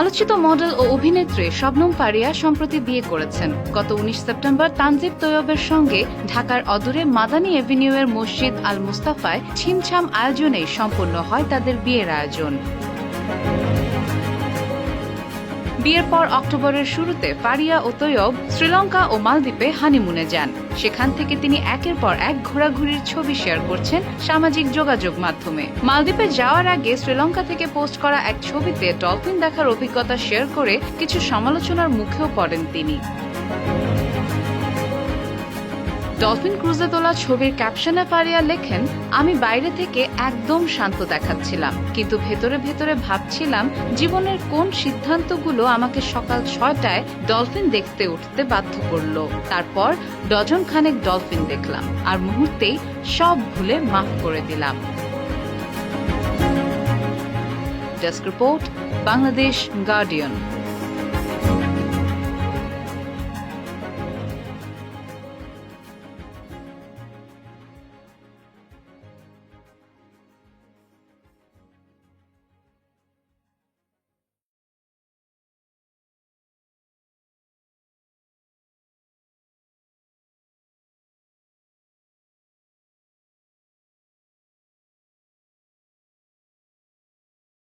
আলোচিত মডেল ও অভিনেত্রী শবনম পারিয়া সম্প্রতি বিয়ে করেছেন। গত উনিশ সেপ্টেম্বর তানজিব তৈয়বের সঙ্গে ঢাকার অদূরে মাদানী এভিনিউয়ের মসজিদ আল মুস্তাফায় ছিমছাম আয়োজনে সম্পন্ন হয় তাদের বিয়ের আয়োজন। বিয়ের পর অক্টোবরের শুরুতে ফারিয়া ও তৈয়ব শ্রীলঙ্কা ও মালদ্বীপে হানিমুনে যান। সেখান থেকে তিনি একের পর এক ঘোরাঘুরির ছবি শেয়ার করছেন সামাজিক যোগাযোগ মাধ্যমে। মালদ্বীপে যাওয়ার আগে শ্রীলঙ্কা থেকে পোস্ট করা এক ছবিতে ডলফিন দেখার অভিজ্ঞতা শেয়ার করে কিছু সমালোচনার মুখেও পড়েন তিনি। ডলফিন ক্রুজে তোলা ছবির ক্যাপশনে পারিয়া লেখেন, আমি বাইরে থেকে একদম শান্ত দেখাচ্ছিলাম, কিন্তু ভেতরে ভেতরে ভাবছিলাম জীবনের কোন সিদ্ধান্তগুলো আমাকে সকাল ছয়টায় ডলফিন দেখতে উঠতে বাধ্য করল। তারপর ডজন খানেক ডলফিন দেখলাম, আর মুহূর্তেই সব ভুলে মাফ করে দিলাম। Desk report, Bangladesh Guardian.